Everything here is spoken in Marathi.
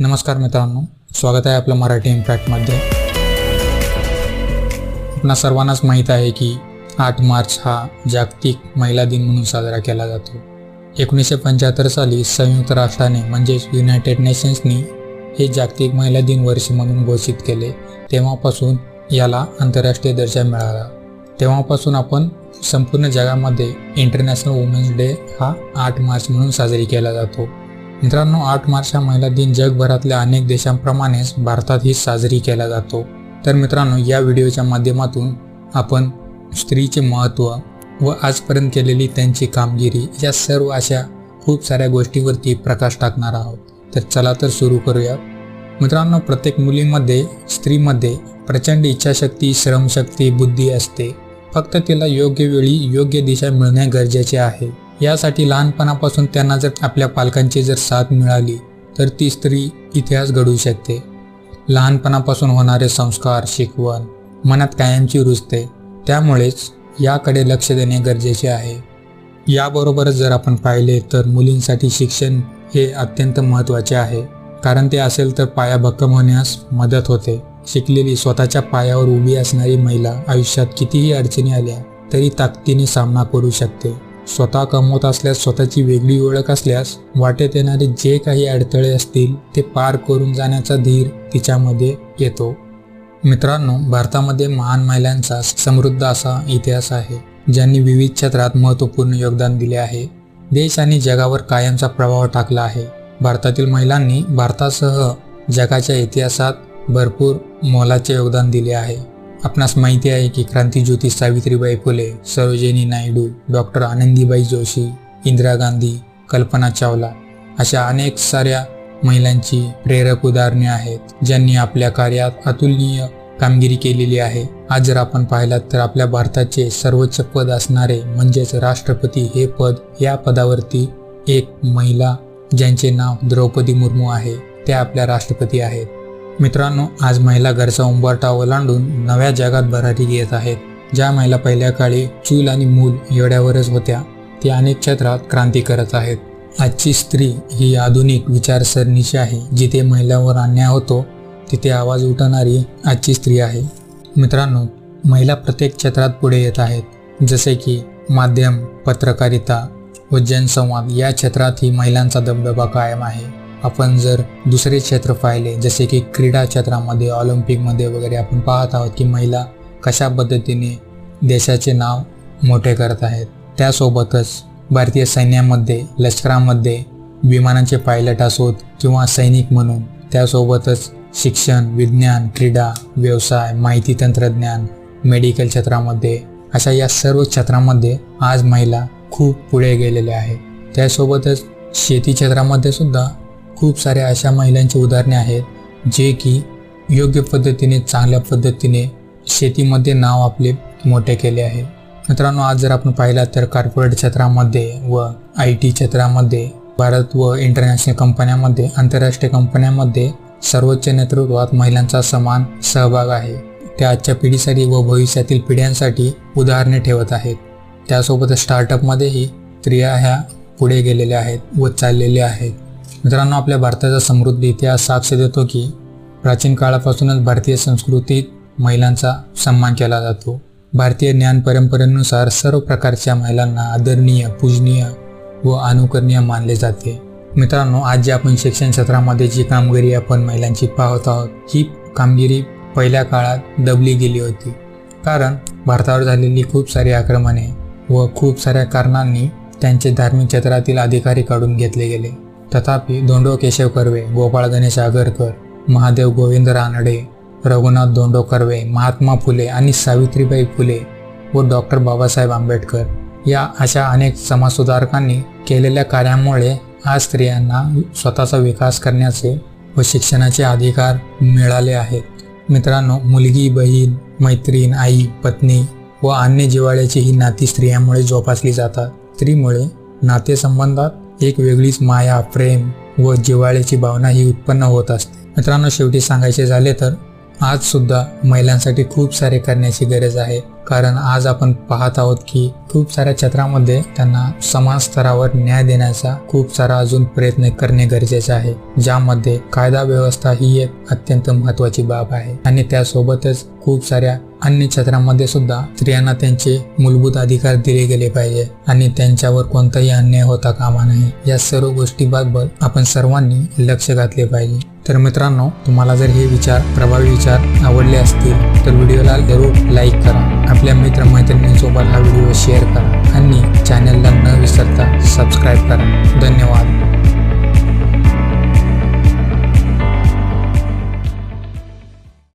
नमस्कार मित्रांनो स्वागत आहे आपलं मराठी इम्पॅक्टमध्ये आपणा सर्वांनाच माहीत आहे की आठ मार्च हा जागतिक महिला दिन म्हणून साजरा केला जातो. एकोणीसशे पंच्याहत्तर साली संयुक्त राष्ट्राने म्हणजेच युनायटेड नेशन्सनी हे जागतिक महिला दिन वर्ष म्हणून घोषित केले. तेव्हापासून याला आंतरराष्ट्रीय दर्जा मिळाला. तेव्हापासून आपण संपूर्ण जगामध्ये इंटरनॅशनल वुमेन्स डे हा आठ मार्च म्हणून साजरी केला जातो. मित्रांनो आठ मार्च हा महिला दिन जगभरातल्या अनेक देशांप्रमाणेच भारतातही साजरी केला जातो. तर मित्रांनो या व्हिडिओच्या माध्यमातून आपण स्त्रीचे महत्त्व व आजपर्यंत केलेली त्यांची कामगिरी या सर्व अशा खूप साऱ्या गोष्टीवरती प्रकाश टाकणार आहोत. तर चला तर सुरू करूया. मित्रांनो प्रत्येक मुलीमध्ये स्त्रीमध्ये प्रचंड इच्छाशक्ती श्रमशक्ती बुद्धी असते. फक्त तिला योग्य वेळी योग्य दिशा मिळणे गरजेचे आहे. यासाठी लहानपणापासून त्यांना जर आपल्या पालकांची जर साथ मिळाली तर ती स्त्री इतिहास घडवू शकते. लहानपणापासून होणारे संस्कार शिकवण मनात कायमची रुजते त्यामुळेच याकडे लक्ष देणे गरजेचे आहे. याबरोबरच जर आपण पाहिले तर मुलींसाठी शिक्षण हे अत्यंत महत्त्वाचे आहे. कारण ते असेल तर पाया भक्कम होण्यास मदत होते. शिकलेली स्वतःच्या पायावर उभी असणारी महिला आयुष्यात कितीही अडचणी आल्या तरी ताकदीने सामना करू शकते. स्वतः कमवत असल्यास स्वतःची वेगळी ओळख असल्यास वाटेत येणारे जे काही अडथळे असतील ते पार करून जाण्याचा धीर तिच्यामध्ये येतो. मित्रांनो भारतामध्ये महान महिलांचा समृद्ध असा इतिहास आहे ज्यांनी विविध क्षेत्रात महत्त्वपूर्ण योगदान दिले आहे. देश आणि जगावर कायमचा प्रभाव टाकला आहे. भारतातील महिलांनी भारतासह जगाच्या इतिहासात भरपूर मोलाचे योगदान दिले आहे. आपणास माहिती आहे की क्रांतीज्योती सावित्रीबाई फुले सरोजिनी नायडू डॉक्टर आनंदीबाई जोशी इंदिरा गांधी कल्पना चावला अशा अनेक साऱ्या महिलांची प्रेरक उदाहरणे आहेत ज्यांनी आपल्या कार्यात अतुलनीय कामगिरी केलेली आहे. आज जर आपण पाहिलात तर आपल्या भारताचे सर्वोच्च पद असणारे म्हणजेच राष्ट्रपती हे पद या पदावरती एक महिला ज्यांचे नाव द्रौपदी मुर्मू आहे त्या आपल्या राष्ट्रपती आहेत. मित्रांनो आज महिला घरचा उंबरठा ओलांडून नव्या जगात भरारी घेत आहेत. ज्या महिला पहिल्या काळी चूल आणि मूल एवढ्यावरच होत्या ती अनेक क्षेत्रात क्रांती करत आहेत. आजची स्त्री ही आधुनिक विचारसरणीची आहे जिथे महिलांवर अन्याय होतो तिथे आवाज उठवणारी आजची स्त्री आहे. मित्रांनो महिला प्रत्येक क्षेत्रात पुढे येत आहेत. जसे की माध्यम पत्रकारिता व जनसंवाद या क्षेत्रात ही महिलांचा दबदबा कायम आहे. आपण जर दुसरे क्षेत्र पाहिले जसे की क्रीडा क्षेत्रामध्ये ऑलिम्पिकमध्ये वगैरे आपण पाहत आहोत की महिला कशा पद्धतीने देशाचे नाव मोठे करत आहेत. त्यासोबतच भारतीय सैन्यामध्ये लष्करामध्ये विमानांचे पायलट असोत किंवा सैनिक म्हणून त्यासोबतच शिक्षण विज्ञान क्रीडा व्यवसाय माहिती तंत्रज्ञान मेडिकल क्षेत्रामध्ये अशा या सर्व क्षेत्रामध्ये आज महिला खूप पुढे गेलेल्या आहेत. त्यासोबतच शेती क्षेत्रामध्ये सुद्धा खूप साऱ्या अशा महिलांची उदाहरणे आहेत जे की योग्य पद्धतीने चांगल्या पद्धतीने शेतीमध्ये नाव आपले मोठे केले आहे. मित्रांनो आज जर आपण पाहिला तर कॉर्पोरेट क्षेत्रामध्ये व आय टी क्षेत्रामध्ये भारत व इंटरनॅशनल कंपन्यांमध्ये आंतरराष्ट्रीय कंपन्यांमध्ये सर्वोच्च नेतृत्वात महिलांचा समान सहभाग आहे. त्या आजच्या पिढीसाठी व भविष्यातील पिढ्यांसाठी उदाहरणे ठेवत आहेत. त्यासोबतच स्टार्टअपमध्येही स्त्रिया ह्या पुढे गेलेल्या आहेत व चाललेल्या आहेत. मित्रांनो आपल्या भारताचा समृद्ध इतिहास साक्ष देतो की प्राचीन काळापासूनच भारतीय संस्कृतीत महिलांचा सन्मान केला जातो. भारतीय ज्ञान परंपरेनुसार सर्व प्रकारच्या महिलांना आदरणीय पूजनीय व अनुकरणीय मानले जाते. मित्रांनो आज जे आपण शिक्षण क्षेत्रामध्ये जी कामगिरी आपण महिलांची पाहत आहोत ही कामगिरी पहिल्या काळात दबली गेली होती. कारण भारतावर झालेली खूप सारी आक्रमणे व खूप साऱ्या कारणांनी त्यांचे धार्मिक क्षेत्रातील अधिकारी काढून घेतले गेले. तथापि धोंडो केशव कर्वे गोपाळ गणेश आगरकर महादेव गोविंद रानडे रघुनाथ धोंडो कर्वे महात्मा फुले आणि सावित्रीबाई फुले व डॉक्टर बाबासाहेब आंबेडकर या अशा अनेक समाजसुधारकांनी केलेल्या कार्यामुळे आज स्त्रियांना स्वतःचा विकास करण्याचे व शिक्षणाचे अधिकार मिळाले आहेत. मित्रांनो मुलगी बहीण मैत्रीण आई पत्नी व अन्य जिवाळ्याची ही नाती स्त्रियांमुळे जोपासली जातात. स्त्रीमुळे नातेसंबंधात एक वेगळीच माया प्रेम व जिव्हाळ्याची भावना ही उत्पन्न होत असते. मित्रांनो शेवटी सांगायचे झाले तर आज सुद्धा महिलांसाठी खूप सारे करण्याची गरज आहे. कारण आज आपण पाहत आहोत की खूप साऱ्या क्षेत्रामध्ये त्यांना समान स्तरावर न्याय देण्याचा खूप सारा अजून प्रयत्न करणे गरजेचे आहे. ज्यामध्ये कायदा व्यवस्था ही एक अत्यंत महत्वाची बाब आहे. आणि त्यासोबतच खूप साऱ्या अन्य क्षेत्रामध्ये सुद्धा स्त्रियांना त्यांचे मूलभूत अधिकार दिले गेले पाहिजे. आणि त्यांच्यावर कोणताही अन्याय होता कामा नये. या सर्व गोष्टीबाबत आपण सर्वांनी लक्ष घातले पाहिजे. तर मित्रांनो तुम्हाला जर हे विचार प्रभावी विचार आवडले असतील तर व्हिडिओला जरूर लाईक करा. आपल्या मित्रमैत्रिणींसोबत हा व्हिडिओ शेअर करा आणि चॅनलला न विसरता सबस्क्राईब करा. धन्यवाद.